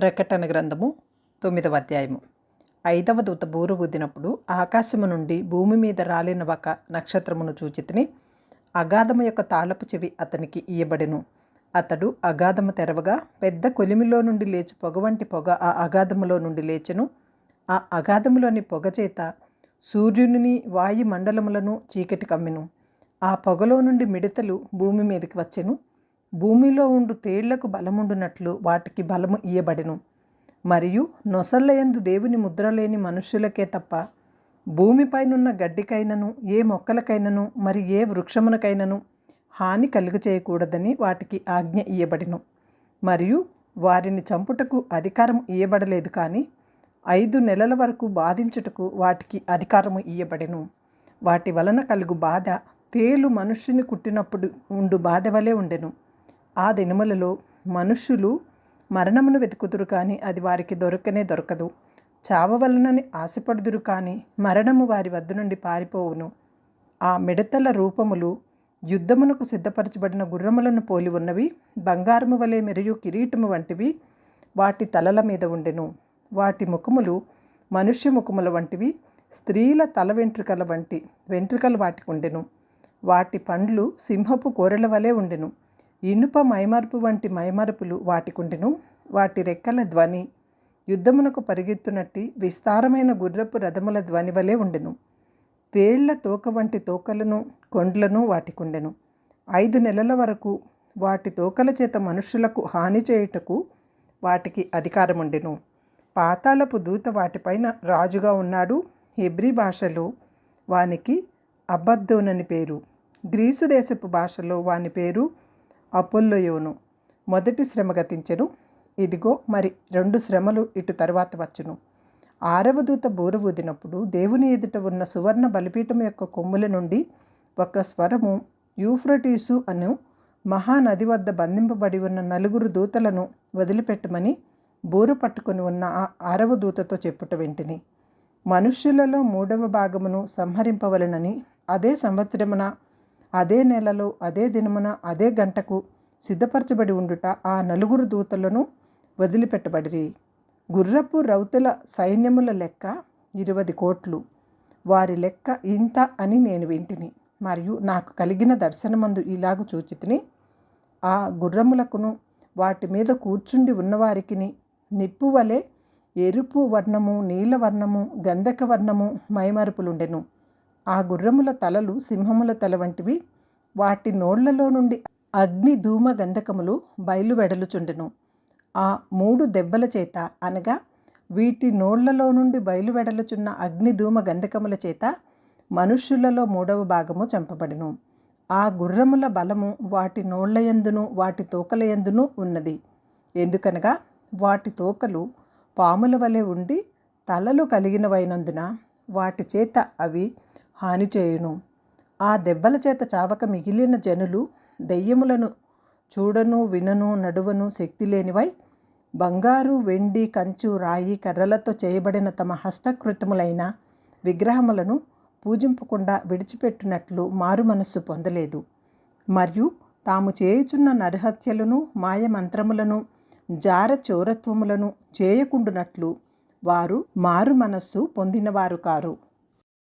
ప్రకటన గ్రంథము తొమ్మిదవ అధ్యాయము. ఐదవ దూత బూరు ఊదినప్పుడు ఆకాశము నుండి భూమి మీద రాలిన ఒక నక్షత్రమును చూచితిని అగాధము యొక్క తాళపు చెవి అతనికి ఇయ్యబడెను. అతడు అగాధము తెరవగా పెద్ద కొలిమిలో నుండి లేచి పొగ వంటి పొగ ఆ అగాధములో నుండి లేచెను. ఆ అగాధములోని పొగ చేత సూర్యుని వాయుమండలములను చీకటి కమ్మెను. ఆ పొగలో నుండి మిడతలు భూమి మీదకి వచ్చెను. భూమిలో ఉండు తేళ్ళకు బలముండునట్లు వాటికి బలము ఇయ్యబడెను. మరియు నొసళ్ళయందు దేవుని ముద్ర లేని మనుష్యులకే తప్ప భూమిపైనున్న గడ్డికైనను ఏ మొక్కలకైనను మరి ఏ వృక్షమునకైనను హాని కలుగచేయకూడదని వాటికి ఆజ్ఞ ఇయ్యబడెను. మరియు వారిని చంపుటకు అధికారం ఇయ్యబడలేదు కానీ ఐదు నెలల వరకు బాధించుటకు వాటికి అధికారము ఇయ్యబడెను. వాటి వలన కలుగు బాధ తేలు మనుష్యుని కుట్టినప్పుడు ఉండు బాధ వలె ఉండెను. ఆ దినములలో మనుష్యులు మరణమును వెతుకుదురు కానీ అది వారికి దొరకనే దొరకదు. చావవలనని ఆశపడుదురు కానీ మరణము వారి వద్ద నుండి పారిపోవును. ఆ మిడతల రూపములు యుద్ధమునకు సిద్ధపరచబడిన గుర్రములను పోలి ఉన్నవి బంగారము వలె మెరియు కిరీటము వంటివి వాటి తలల మీద ఉండెను. వాటి ముఖములు మనుష్య ముఖముల వంటివి స్త్రీల తల వెంట్రుకల వంటి వెంట్రుకలు వాటికి ఉండెను. వాటి పండ్లు సింహపు కూరల వలె ఉండెను. ఇనుప మైమరుపు వంటి మైమరుపులు వాటికుండెను వాటి రెక్కల ధ్వని యుద్ధమునకు పరిగెత్తునట్టి విస్తారమైన గుర్రపు రథముల ధ్వని వలె ఉండెను. తేళ్ళ తోక వంటి తోకలను కొండ్లను వాటికుండెను. ఐదు నెలల వరకు వాటి తోకల చేత మనుషులకు హాని చేయుటకు వాటికి అధికారం ఉండెను పాతాళపు దూత వాటిపైన రాజుగా ఉన్నాడు హెబ్రి భాషలో వానికి అబద్దోనని పేరు. గ్రీసు దేశపు భాషలో వాని పేరు అపోల్లోయోను. మొదటి శ్రమ గతించెను. ఇదిగో మరి రెండు శ్రమలు ఇటు తర్వాత వచ్చును. ఆరవ దూత బూర ఊదినప్పుడు దేవుని ఎదుట ఉన్న సువర్ణ బలిపీఠం యొక్క కొమ్ముల నుండి ఒక స్వరము యూఫ్రటీసు అను మహానది వద్ద బంధింపబడి ఉన్న నలుగురు దూతలను వదిలిపెట్టమని బూర పట్టుకొని ఉన్న ఆ ఆరవ దూతతో చెప్పుట వెంటిని. మనుష్యులలో మూడవ భాగమును సంహరింపవలనని అదే సంవత్సరమున అదే నెలలో అదే దినమున అదే గంటకు సిద్ధపరచబడి ఉండుట ఆ నలుగురు దూతలను వదిలిపెట్టబడిరి. గుర్రపు రౌతుల సైన్యముల లెక్క ఇరవది కోట్లు. వారి లెక్క ఇంత అని నేను వింటిని. మరియు నాకు కలిగిన దర్శనమందు ఇలాగ చూచితిని. ఆ గుర్రములకును వాటి మీద కూర్చుండి ఉన్నవారికిని నిప్పు వలె ఎరుపు వర్ణము నీలవర్ణము గంధక వర్ణము మైమరుపులుండెను. ఆ గుర్రముల తలలు సింహముల తల వంటివి వాటి నోళ్ళలో నుండి అగ్ని ధూమ గంధకములు బయలువెడలుచుండెను. ఆ మూడు దెబ్బల చేత అనగా వీటి నోళ్ళలో నుండి బయలు వెడలుచున్న అగ్ని ధూమ గంధకముల చేత మనుష్యులలో మూడవ భాగము చంపబడును. ఆ గుర్రముల బలము వాటి నోళ్ళయందును వాటి తోకలయందును ఉన్నది. ఎందుకనగా వాటి తోకలు పాముల వలె ఉండి తలలు కలిగినవైనందున వాటి చేత అవి హాని చేయును. ఆ దెబ్బల చేత చావక మిగిలిన జనులు దెయ్యములను చూడను వినను నడువను శక్తి లేనివై బంగారు వెండి కంచు రాయి కర్రలతో చేయబడిన తమ హస్తకృతములైన విగ్రహములను పూజింపకుండా విడిచిపెట్టినట్లు మారు మనస్సు పొందలేదు. మరియు తాము చేయుచున్న నరహత్యలను మాయమంత్రములను జార చౌరత్వములను చేయకుండునట్లు వారు మారు మనస్సు పొందినవారు కారు.